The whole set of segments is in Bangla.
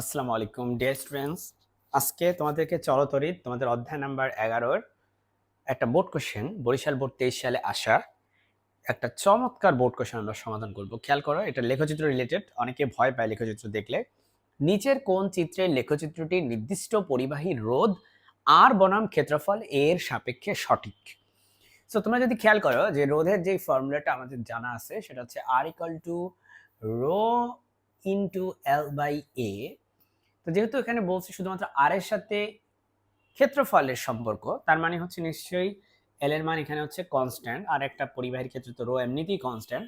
আসসালামু আলাইকুম ডিয়ার স্টুডেন্টস আজকে তোমাদেরকে চলতরিত তোমাদের অধ্যায় নাম্বার এগারোর একটা বোর্ড কোশ্চেন বরিশাল বোর্ড তেইশ সালে আসা। একটা চমৎকার বোর্ড কোশ্চেন আমরা সমাধান করব। খেয়াল করো, এটা লেখচিত্র রিলেটেড অনেকে ভয় পায় লেখচিত্র দেখলে। নিচের কোন চিত্রের লেখচিত্রটি নির্দিষ্ট পরিবাহী রোধ আর বনাম ক্ষেত্রফল এর সাপেক্ষে সঠিক? সো তোমরা যদি খেয়াল করো যে রোধের যে ফর্মুলাটা আমাদের জানা আছে, সেটা হচ্ছে আর equal to rho into L by A তো যেহেতু এখানে বলছি শুধুমাত্র আর এর সাথে ক্ষেত্রফলের সম্পর্ক, তার মানে হচ্ছে নিশ্চয়ই এল এর মান এখানে হচ্ছে কনস্ট্যান্ট আর একটা পরিবাহীর ক্ষেত্রে তো রো এমনিতেই কনস্ট্যান্ট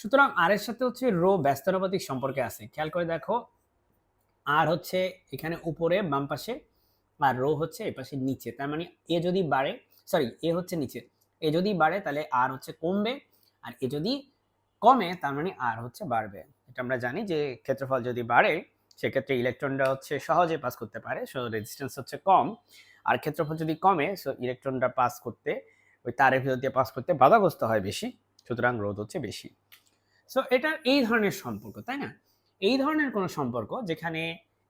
সুতরাং আর এর সাথে হচ্ছে রো ব্যস্তানুপাতিক সম্পর্কে আছে। খেয়াল করে দেখো আর হচ্ছে এখানে উপরে, বাম পাশে, আর রো হচ্ছে এ পাশে নিচে। তার মানে এ যদি বাড়ে সরি এ হচ্ছে নিচে। এ যদি বাড়ে, তাহলে আর হচ্ছে কমবে, আর এ যদি কমে, তার মানে আর হচ্ছে বাড়বে। এটা আমরা জানি যে ক্ষেত্রফল যদি বাড়ে সেক্ষেত্রে ইলেকট্রনটা হচ্ছে সহজে পাস করতে পারে সো রেজিস্ট্যান্স হচ্ছে কম। আর ক্ষেত্রফল যদি কমে সো ইলেকট্রনটা পাস করতে, ওই তারের ভিতর দিয়ে পাস করতে বাধাগ্রস্ত হয় বেশি, সুতরাং রোধ হচ্ছে বেশি। সো এটা এই ধরনের সম্পর্ক, তাই না? এই ধরনের কোনো সম্পর্ক যেখানে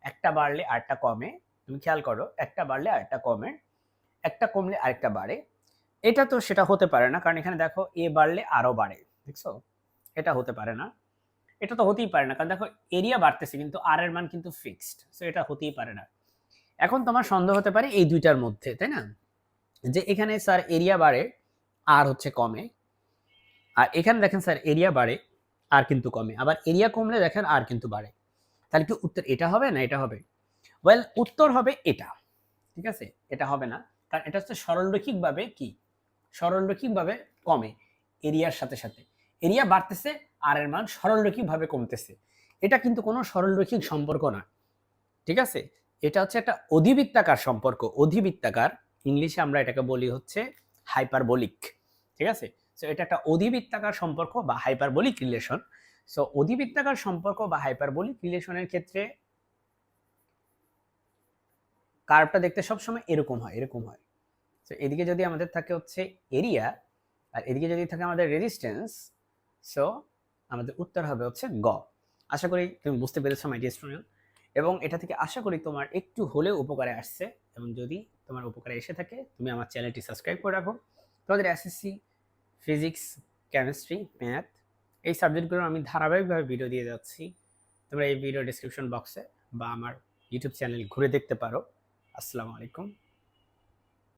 একটা বাড়লে আরেকটা কমে, তুমি খেয়াল করো, একটা বাড়লে আরেকটা কমে, একটা কমলে আরেকটা বাড়ে। এটা তো সেটা হতে পারে না, কারণ এখানে দেখো, এ বাড়লে আরও বাড়ে, দেখছ? এটা হতে পারে না। এটা তো হতেই পারে না। কারণ দেখো এরিয়া বাড়তেছে, কিন্তু আর এর মান কিন্তু ফিক্সড সো এটা হতেই পারে না। এখন তোমার সন্দেহ হতে পারে এই দুইটার মধ্যে, তাই না? যে এখানে স্যার এরিয়া বাড়ে আর হচ্ছে কমে। আর এখানে দেখেন স্যার এরিয়া বাড়ে আর কিন্তু কমে। আবার এরিয়া কমলে দেখেন আর কিন্তু বাড়ে। তাহলে কি উত্তর এটা হবে না এটা হবে? ওয়েল উত্তর হবে এটা, ঠিক আছে? এটা হবে না। কারণ এটা হচ্ছে সরলরৈখিকভাবে কি? সরলরৈখিকভাবে কমে এরিয়ার সাথে সাথে। এরিয়া বাড়তেছে আর এর মান সরলরৈখিকভাবে কমতেছে। এটা কিন্তু কোনো সরলরৈখিক সম্পর্ক না। ঠিক আছে? এটা হচ্ছে একটা অধিবৃত্তাকার সম্পর্ক। অধিবৃত্তাকার, ইংলিশে আমরা এটাকে বলি হচ্ছে হাইপারবলিক। ঠিক আছে? সো এটা একটা অধিবৃত্তাকার সম্পর্ক বা হাইপারবলিক রিলেশন। সো অধিবৃত্তাকার সম্পর্ক বা হাইপারবলিক রিলেশনের ক্ষেত্রে কার্ভটা দেখতে সবসময় এরকম হয় এরকম হয়। তো এদিকে যদি আমাদের থাকে হচ্ছে এরিয়া আর এদিকে যদি থাকে আমাদের রেজিস্ট্যান্স সো আমাদের উত্তর হবে হচ্ছে গ। আশা করি তুমি বুঝতে পেরেছ মাই ডিয়ার স্টুডেন্ট এবং এটা থেকে আশা করি তোমার একটু হলেও উপকারে আসছে। এবং যদি তোমার উপকারে এসে থাকে, তুমি আমার চ্যানেলটি সাবস্ক্রাইব করে রাখো। তোমাদের এসএসসি ফিজিক্স কেমিস্ট্রি ম্যাথ এই সাবজেক্টগুলো আমি ধারাবাহিকভাবে ভিডিও দিয়ে যাচ্ছি। তোমরা এই ভিডিও ডিসক্রিপশন বক্সে বা আমার ইউটিউব চ্যানেল ঘুরে দেখতে পারো। আসসালামু আলাইকুম।